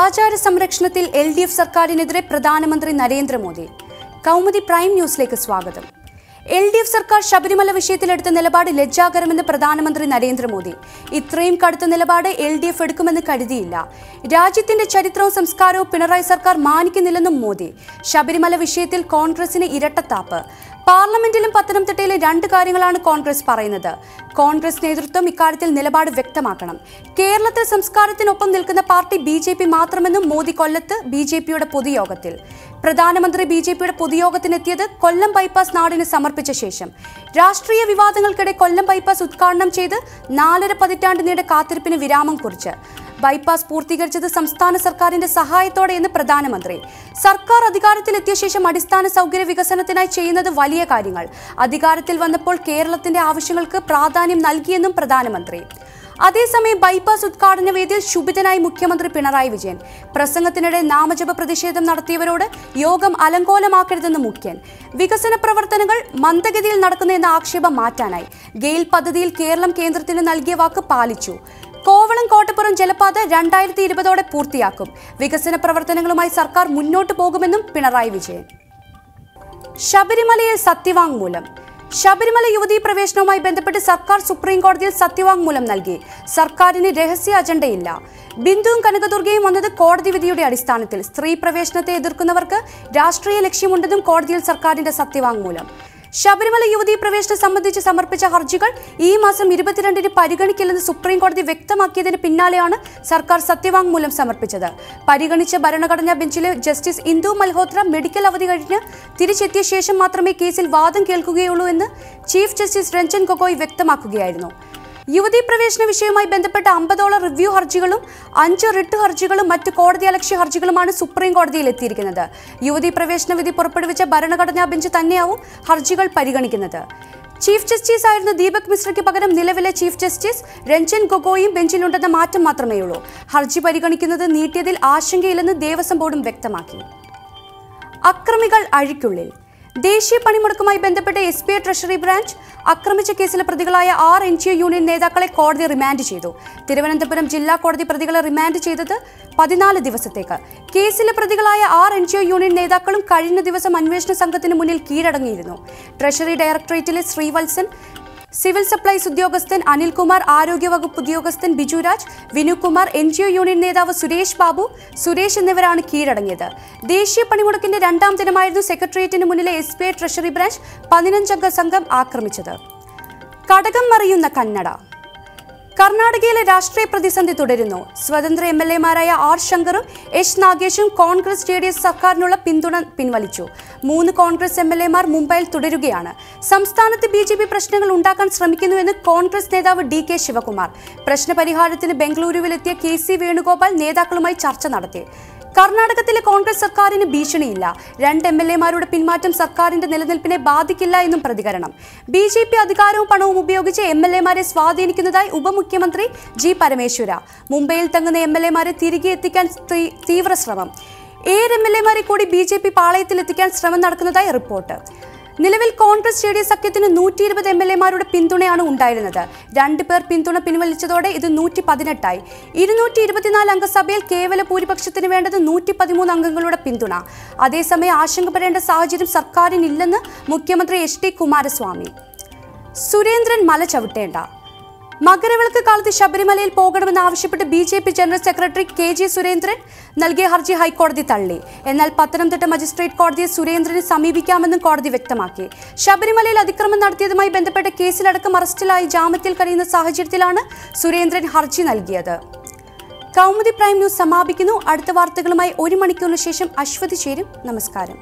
ആചാര സംരക്ഷണത്തിൽ L D F സർക്കാരിനെതിരെ പ്രധാനമന്ത്രി നരേന്ദ്രമോദി. കൗമുദി പ്രൈം ന്യൂസിലേക്ക് സ്വാഗതം. എൽ ഡി എഫ് സർക്കാർ ശബരിമല വിഷയത്തിലെടുത്ത നിലപാട് ലജ്ജാകരമെന്ന് പ്രധാനമന്ത്രി നരേന്ദ്രമോദി. ഇത്രയും കടുത്ത നിലപാട് എൽ ഡി എഫ് എടുക്കുമെന്ന് കരുതിയില്ല. രാജ്യത്തിന്റെ ചരിത്രവും സംസ്കാരവും പിണറായി സർക്കാർ മാനിക്കുന്നില്ലെന്നും മോദി. ശബരിമല വിഷയത്തിൽ കോൺഗ്രസിന് ഇരട്ടത്താപ്പ്. പാർലമെന്റിലും പത്തനംതിട്ടയിലെ രണ്ട് കാര്യങ്ങളാണ് കോൺഗ്രസ് പറയുന്നത്. കോൺഗ്രസ് നേതൃത്വം ഇക്കാര്യത്തിൽ നിലപാട് വ്യക്തമാക്കണം. കേരളത്തിൽ സംസ്കാരത്തിനൊപ്പം നിൽക്കുന്ന പാർട്ടി ബി ജെ പി മാത്രമെന്നും മോദി കൊല്ലത്ത് ബി ജെ പിയുടെ പൊതുയോഗത്തിൽ. പ്രധാനമന്ത്രി ബി ജെ പിയുടെ പൊതുയോഗത്തിനെത്തിയത് കൊല്ലം ബൈപ്പാസ് നാടിന് സമർപ്പിച്ച ശേഷം. രാഷ്ട്രീയ വിവാദങ്ങൾക്കിടെ കൊല്ലം ബൈപ്പാസ് ഉദ്ഘാടനം ചെയ്ത് നാലര പതിറ്റാണ്ട് നീണ്ട കാത്തിരിപ്പിന് വിരാമം കുറിച്ച്. ബൈപ്പാസ് പൂർത്തീകരിച്ചത് സംസ്ഥാന സർക്കാരിന്റെ സഹായത്തോടെയെന്ന് പ്രധാനമന്ത്രി. സർക്കാർ അധികാരത്തിലെത്തിയ ശേഷം അടിസ്ഥാന സൗകര്യ വികസനത്തിനായി ചെയ്യുന്നത് വലിയ കാര്യങ്ങൾ. അധികാരത്തിൽ വന്നപ്പോൾ കേരളത്തിന്റെ ആവശ്യങ്ങൾക്ക് പ്രാധാന്യം നൽകിയെന്നും പ്രധാനമന്ത്രി. അതേസമയം ബൈപ്പാസ് ഉദ്ഘാടന വേദിയിൽ ശുഭിതനായി മുഖ്യമന്ത്രി പിണറായി വിജയൻ. പ്രസംഗത്തിനിടെ നാമജപ പ്രതിഷേധം നടത്തിയവരോട് യോഗം അലങ്കോലമാക്കരുതെന്ന് മുഖ്യൻ. വികസന പ്രവർത്തനങ്ങൾ മന്ദഗതിയിൽ നടക്കുന്നതെന്ന ആക്ഷേപം മാറ്റാനായി. ഗെയിൽ പദ്ധതിയിൽ കേരളം കേന്ദ്രത്തിന് നൽകിയ വാക്ക് പാലിച്ചു. കോവളം കോട്ടപ്പുറം ജലപാത രണ്ടായിരത്തി ഇരുപതോടെ പൂർത്തിയാക്കും. വികസന പ്രവർത്തനങ്ങളുമായി സർക്കാർ മുന്നോട്ടു പോകുമെന്നും പിണറായി വിജയൻ. ശബരിമലയിൽ സത്യവാങ്മൂലം. ശബരിമല യുവതീ പ്രവേശനവുമായി ബന്ധപ്പെട്ട് സർക്കാർ സുപ്രീം കോടതിയിൽ സത്യവാങ്മൂലം നൽകി. സർക്കാരിന് രഹസ്യ അജണ്ടയില്ല. ബിന്ദുവും കനകദുർഗയും വന്നത് കോടതി വിധിയുടെ അടിസ്ഥാനത്തിൽ. സ്ത്രീ പ്രവേശനത്തെ എതിർക്കുന്നവർക്ക് രാഷ്ട്രീയ ലക്ഷ്യമുണ്ടെന്നും കോടതിയിൽ സർക്കാരിന്റെ സത്യവാങ്മൂലം. ശബരിമല യുവതീ പ്രവേശനം സംബന്ധിച്ച് സമർപ്പിച്ച ഹർജികൾ ഈ മാസം ഇരുപത്തിരണ്ടിന് പരിഗണിക്കില്ലെന്ന് സുപ്രീം കോടതി വ്യക്തമാക്കിയതിന് പിന്നാലെയാണ് സർക്കാർ സത്യവാങ്മൂലം സമർപ്പിച്ചത്. പരിഗണിച്ച ഭരണഘടനാ ബെഞ്ചിലെ ജസ്റ്റിസ് ഇന്ദു മൽഹോത്ര മെഡിക്കൽ അവധി കഴിഞ്ഞ് തിരിച്ചെത്തിയ ശേഷം മാത്രമേ കേസിൽ വാദം കേൾക്കുകയുള്ളൂ എന്ന് ചീഫ് ജസ്റ്റിസ് രഞ്ജൻ ഗൊഗോയ് വ്യക്തമാക്കുകയായിരുന്നു. യുവതീ പ്രവേശന വിഷയവുമായി ബന്ധപ്പെട്ട അമ്പതോളം റിവ്യൂ ഹർജികളും അഞ്ച് റിട്ട് ഹർജികളും മറ്റ് കോടതി അലക്ഷ്യ ഹർജികളുമാണ് സുപ്രീം കോടതിയിൽ എത്തിയിരിക്കുന്നത്. യുവതീ പ്രവേശന വിധി പുറപ്പെടുവിച്ച ഭരണഘടനാ ബെഞ്ച് തന്നെയാവും ഹർജികൾ പരിഗണിക്കുന്നത്. ചീഫ് ജസ്റ്റിസ് ആയിരുന്ന ദീപക് മിശ്രയ്ക്ക് പകരം നിലവിലെ ചീഫ് ജസ്റ്റിസ് രഞ്ജൻ ഗൊഗോയും ബെഞ്ചിലുണ്ടെന്ന മാറ്റം മാത്രമേയുള്ളൂ ഹർജി പരിഗണിക്കുന്നത് നീട്ടിയതിൽ ആശങ്കയില്ലെന്ന് ദേവസ്വം ബോർഡും വ്യക്തമാക്കി. അക്രമികൾ അഴിക്കുള്ളിൽ. ദേശീയ പണിമുടക്കുമായി ബന്ധപ്പെട്ട S B I treasury branch ആക്രമിച്ച കേസിലെ പ്രതികളായ ആറ് എൻ ജി ഒ യൂണിയൻ നേതാക്കളെ കോടതി റിമാൻഡ് ചെയ്തു. തിരുവനന്തപുരം ജില്ലാ കോടതി പ്രതികളെ റിമാൻഡ് ചെയ്തത് പതിനാല് ദിവസത്തേക്ക്. കേസിലെ പ്രതികളായ ആറ് എൻ ജി ഒ യൂണിയൻ നേതാക്കളും കഴിഞ്ഞ ദിവസം അന്വേഷണ സംഘത്തിന് മുന്നിൽ കീഴടങ്ങിയിരുന്നു. ട്രഷറി ഡയറക്ടറേറ്റിലെ ശ്രീവത്സൻ സിവിൽ സപ്ലൈസ് ഉദ്യോഗസ്ഥൻ അനിൽകുമാർ ആരോഗ്യവകുപ്പ് ഉദ്യോഗസ്ഥൻ Bijuraj Vinukumar N G O union നേതാവ് സുരേഷ് ബാബു സുരേഷ് എന്നിവരാണ് കീഴടങ്ങിയത്. ദേശീയ പണിമുടക്കിന്റെ രണ്ടാം ദിനമായിരുന്നു സെക്രട്ടേറിയറ്റിന് മുന്നിലെ S B I treasury branch പതിനഞ്ചംഗ സംഘം ആക്രമിച്ചത്. കടകം മറിയുന്ന കന്നഡ. കർണാടകയിലെ രാഷ്ട്രീയ പ്രതിസന്ധി തുടരുന്നു. സ്വതന്ത്ര എം എൽ എമാരായ ആർ ശങ്കറും എസ് നാഗേഷും കോൺഗ്രസ് ജെ ഡി എസ് സർക്കാരിനുള്ള പിന്തുണ പിൻവലിച്ചു. മൂന്ന് കോൺഗ്രസ് എം എൽ എമാർ മുംബൈയിൽ തുടരുകയാണ്. സംസ്ഥാനത്ത് ബി ജെ പി പ്രശ്നങ്ങൾ ഉണ്ടാക്കാൻ ശ്രമിക്കുന്നുവെന്ന് കോൺഗ്രസ് നേതാവ് ഡി കെ ശിവകുമാർ. പ്രശ്നപരിഹാരത്തിന് ബംഗളൂരുവിലെത്തിയ കെ സി വേണുഗോപാൽ നേതാക്കളുമായി ചർച്ച നടത്തി. കർണാടകത്തിലെ കോൺഗ്രസ് സർക്കാരിന് ഭീഷണിയില്ല. രണ്ട് എം എൽ എമാരുടെ പിന്മാറ്റം സർക്കാരിന്റെ നിലനിൽപ്പിനെ ബാധിക്കില്ല എന്നും പ്രതികരണം. ബി ജെ പി അധികാരവും പണവും ഉപയോഗിച്ച് എം എൽ എമാരെ സ്വാധീനിക്കുന്നതായി ഉപമുഖ്യമന്ത്രി ജി പരമേശ്വര. മുംബൈയിൽ തങ്ങുന്ന എം എൽ എമാരെ തിരികെ എത്തിക്കാൻ തീവ്ര ശ്രമം ഏഴ് എം എൽ എമാരെ കൂടി ബി ജെ പി പാളയത്തിലെത്തിക്കാൻ ശ്രമം നടക്കുന്നതായി റിപ്പോർട്ട്. നിലവിൽ കോൺഗ്രസ് ജെ ഡി എസ് സഖ്യത്തിന് നൂറ്റി ഇരുപത് എം എൽ എമാരുടെ പിന്തുണയാണ് ഉണ്ടായിരുന്നത്. രണ്ട് പേർ പിന്തുണ പിൻവലിച്ചതോടെ ഇത് നൂറ്റി പതിനെട്ടായി ഇരുന്നൂറ്റി ഇരുപത്തിനാല് അംഗസഭയിൽ കേവല ഭൂരിപക്ഷത്തിന് വേണ്ടത് നൂറ്റി പതിമൂന്ന് അംഗങ്ങളുടെ പിന്തുണ. അതേസമയം ആശങ്കപ്പെടേണ്ട സാഹചര്യം സർക്കാരിനില്ലെന്ന് മുഖ്യമന്ത്രി എച്ച് ഡി കുമാരസ്വാമി. സുരേന്ദ്രൻ മല ചവിട്ടേണ്ട മകരവിളക്ക് കാലത്ത് ശബരിമലയിൽ പോകണമെന്ന് ആവശ്യപ്പെട്ട് B J P general secretary K G Surendran നൽകിയ ഹർജി ഹൈക്കോടതി തള്ളി. എന്നാൽ പത്തനംതിട്ട മജിസ്ട്രേറ്റ് കോടതിയെ സുരേന്ദ്രനെ സമീപിക്കാമെന്നും കോടതി വ്യക്തമാക്കി. ശബരിമലയിൽ അതിക്രമം നടത്തിയതുമായി ബന്ധപ്പെട്ട കേസിലടക്കം അറസ്റ്റിലായി ജാമ്യത്തിൽ കഴിയുന്ന സാഹചര്യത്തിലാണ് സുരേന്ദ്രൻ ഹർജി നൽകിയത്. കൗമുദി പ്രൈം ന്യൂസ് സമാപിക്കുന്നു. അടുത്ത വാർത്തകളുമായി ഒരു മണിക്കൂറിന് ശേഷം അശ്വതി ചേരും. നമസ്കാരം.